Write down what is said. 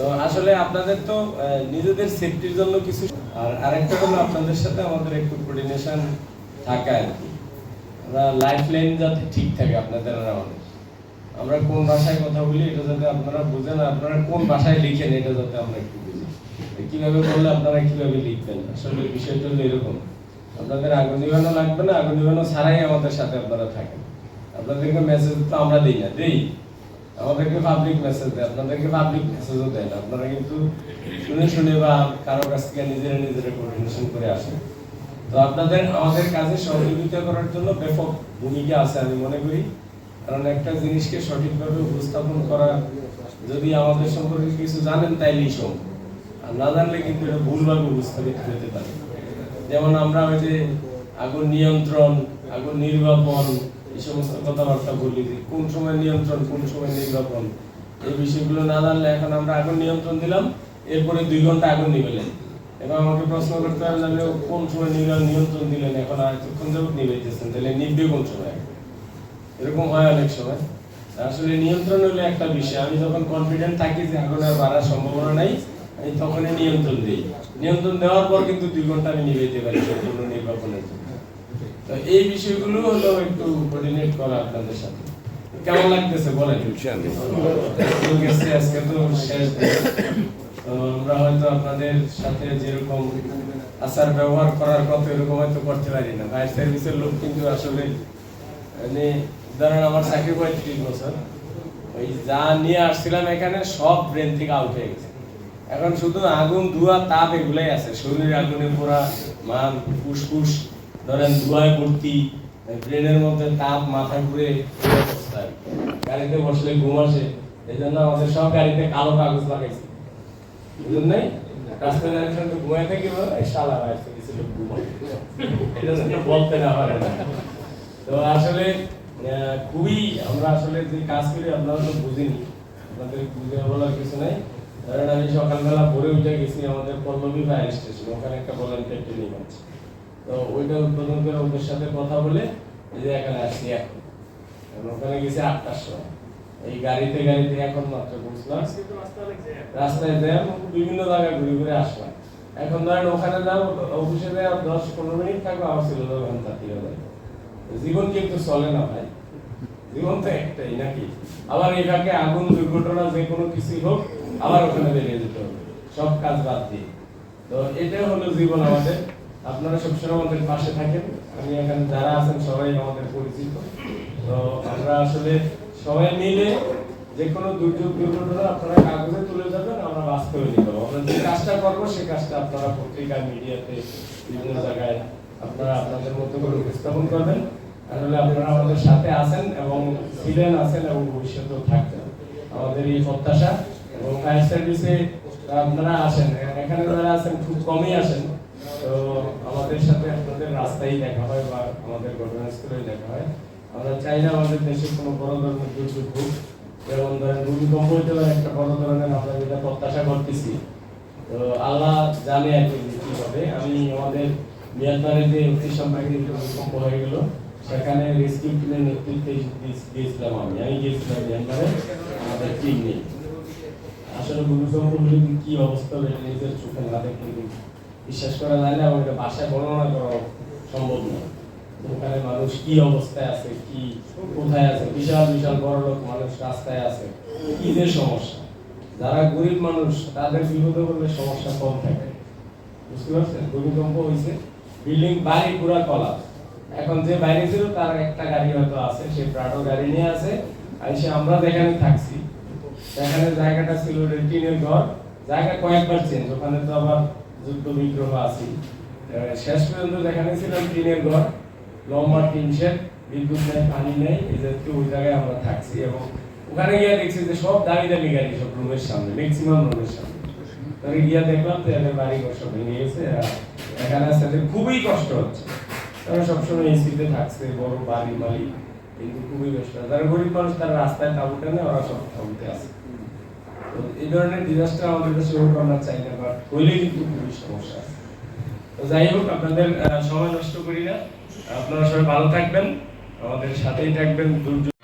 তো আসলে আপনাদের তো নিজেদের সেফটির জন্য কিছু আর আরেকটা হলো আপনাদের সাথে আমাদের একটু কোঅর্ডিনেশন থাকা আর কি। আমরা লাইফ লাইন যাতে ঠিক থাকে আপনাদের আর আমাদের। আমরা কোন ভাষায় কথা বলি এটা যাতে আপনারা বুঝেন আপনারা কোন ভাষায় লিখেন এটা যাতে আমরা একটু বুঝি। কীভাবে বললে আপনারা কীভাবে লিখবেন? আসলে বিষয়টা হলো এরকম। আপনাদের আগুন নিবানো লাগবে না, আগুন নিবানো ছাড়াই আমাদের সাথে আপনারা থাকেন। আপনাদেরকে মেসেজ তো আমরা দিই না, দেই। আমাদেরকে পাবলিক মেসেজ দেয়, আপনাদেরকে পাবলিক মেসেজও দেয় না। আপনারা কিন্তু শুনে শুনে বা কারও কাছ থেকে নিজেরা নিজেরা কোঅর্ডিনেশন করে আসেন। তো আপনাদের, আমাদের কাজে সহযোগিতা করার জন্য ব্যাপক ভূমিকা আছে আমি মনে করি। কারণ একটা জিনিসকে সঠিকভাবে উপস্থাপন করা, যদি আমাদের সম্পর্কে কিছু জানেন তাইলেই সম্ভব আর না জানলে কিন্তু এটা ভুলভাবে উপস্থাপিত হতে পারে। যেমন আমরা ওই যে আগুন নিয়ন্ত্রণ, আগুন নির্বাপন নিয়ন্ত্রণ এরকম হয় অনেক সময়। আসলে নিয়ন্ত্রণ হলো একটা বিষয়। আমি যখন কনফিডেন্ট থাকি যে আর বাড়ার সম্ভাবনা নাই, আমি তখনই নিয়ন্ত্রণ দিই। নিয়ন্ত্রণ দেওয়ার পর কিন্তু দুই ঘণ্টা আমি নিবেতে পারি নির্বাপনের জন্য। তো এই বিষয়গুলো হলো একটু কোঅর্ডিনেট করা আপনাদের সাথে। কেমন লাগতেছে বলেন? গেছে আজকে তো শেষ তো আমরা হয়তো আপনাদের সাথে যেরকম আচার ব্যবহার করার কথা এরকম হয়তো করতে পারি না। ফায়ার সার্ভিসের লোক কিন্তু আসলে মানে ধরেন আমার চাকরি পঁয়ত্রিশ বছর। ওই যা নিয়ে আসছিলাম এখানে সব ব্রেন থেকে আউট হয়ে গেছে। এখন শুধু আগুন ধোঁয়া তাপ এগুলাই আছে। শরীরে আগুনে পোড়া মান ফুসফুস ধরেন ধোঁয়ায় ভর্তি ট্রেনের মধ্যে তাপ মাথা ঘুরে গাড়িতে বসলে ঘুম আসে এই জন্য আমাদের সব গাড়িতে কালো কাগজ লাগাইছে। বলতে পারে না। তো আসলে খুবই আমরা আসলে যে কাজ করি বুঝিনি আপনাদের বুঝে বলার কিছু নাই। আমি সকালবেলা ভোরে উঠে গেছি আমাদের পল্লবী ফায়ার স্টেশন ওখানে একটা ভলান্টিয়ার ট্রেনিং আছে। তো ওইটা উদ্বোধন করে ওদের সাথে কথা বলে যে এখানে আসছি এখন। ওখানে গেছি আটটার এই গাড়িতে গাড়িতে এখন মাত্র বুঝলাম রাস্তায় বিভিন্ন জায়গায় ঘুরে ঘুরে আসলাম। এখন ধরেন ওখানে যাও অফিসে দশ পনেরো মিনিট থাকব, আবার ছিল ঘণ্টা জীবন কিন্তু চলে না ভাই। জীবন তো একটাই নাকি? আবার এটাকে আগুন, দুর্ঘটনা, যে কোনো কিছুই হোক, আবার ওখানে বেরিয়ে যেতে হবে। সব কাজ বাদ দিয়ে। তো এটা হলো জীবন আমাদের। আপনারা সবসময় আমাদের পাশে থাকেন। আমি এখানে যারা আছেন সবাই আমাদের পরিচিত। তো আমরা আসলে সবাই মিলে যে কোনো দুর্যোগ দুর্ঘটনা আপনারা কাগজে তুলে যাবেন, আমরা বাস্তবে নিয়ে যাব। আমরা যে কাজটা করব সেই কাজটা আপনারা পত্রিকা, মিডিয়াতে, বিভিন্ন জায়গায় আপনারা আপনাদের মতো করে উপস্থাপন করবেন। আসলে আপনারা আমাদের সাথে আছেন এবং ছিলেন, আছেন এবং ভবিষ্যতেও থাকবেন। আমাদের এই প্রত্যাশা এবং ফায়ার সার্ভিসে আপনারা আসেন। এখানে যারা আছেন খুব কমই আসেন। তো রাস্তায় দেখা হয় বা আমাদের ঘটনাস্থলেই দেখা হয়। আমরা চাই না আমাদের দেশে কোনো বড় ধরনের দুর্যোগ হোক। যেমন ধরেন ভূমিকম্প হইতে পারে একটা বড় ধরনের আমরা যেটা প্রত্যাশা করতেছি। তো আল্লাহ জানে আর কি হবে। আমি আমাদের মিয়ানমারে যে অতি সম্পর্কিত ভূমিকম্প হয়ে গেল, সেখানে রেস্কিউ টিমের নেতৃত্বে গিয়েছিলাম আমি। আমি গিয়েছিলাম মিয়ানমারে। আমাদের টিম নিয়ে। আসলে ভূমিকম্প কি অবস্থা হবে নিজের চোখে না কিন্তু বিশ্বাস করা যায় না এবং এটা ভাষায় বর্ণনা করা সম্ভব না। ওখানে মানুষ কি অবস্থায় আছে, কি কোথায় আছে, বিশাল বিশাল বড় লোক মানুষ রাস্তায় আছে যে সমস্যা। যারা গরিব মানুষ, তাদের বিপদে পড়লে সমস্যা কম থাকে। বুঝতে পারছেন? ভূমিকম্প হয়েছে, বিল্ডিং বাড়ি পুরা কলা এখন যে বাইরে ছিল, তার একটা গাড়ি হয়তো আছে, সে প্রাটো গাড়ি নিয়ে আছে। আর সে আমরা যেখানে থাকছি, সেখানে জায়গাটা ছিল ওটা টিনের ঘর। জায়গা কয়েকবার চেঞ্জ ওখানে তো আবার যুদ্ধ বিগ্রহ আছে। শেষ পর্যন্ত যেখানে ছিল টিনের ঘর, লম্বা টিন শেড, বিদ্যুৎ নেই, পানি নেই, এই জাতীয় ওই জায়গায় আমরা থাকছি এবং ওখানে গিয়ে দেখছি যে সব গাড়ি, সব রুমের সামনে ম্যাক্সিমাম রুমের সামনে। গিয়া দেখলাম এদের বাড়ি ভেঙে গেছে এখানে আসতে খুবই কষ্ট হচ্ছে। তারা সবসময় এসিতে থাকছে, বড় বাড়ি মালিক, কিন্তু খুবই কষ্ট। যারা গরিব মানুষ, তারা রাস্তায় তাবু টানে ওরা সব তাবুতে আছে তো এই ধরনের ডিজাস্টার আমাদের দেশে হোক চাই না। হইলে কিন্তু খুবই সমস্যা আছে। যাই হোক, আপনাদের সময় নষ্ট করি না। আপনারা সবাই ভালো থাকবেন, আমাদের সাথেই থাকবেন। দুর্যোগ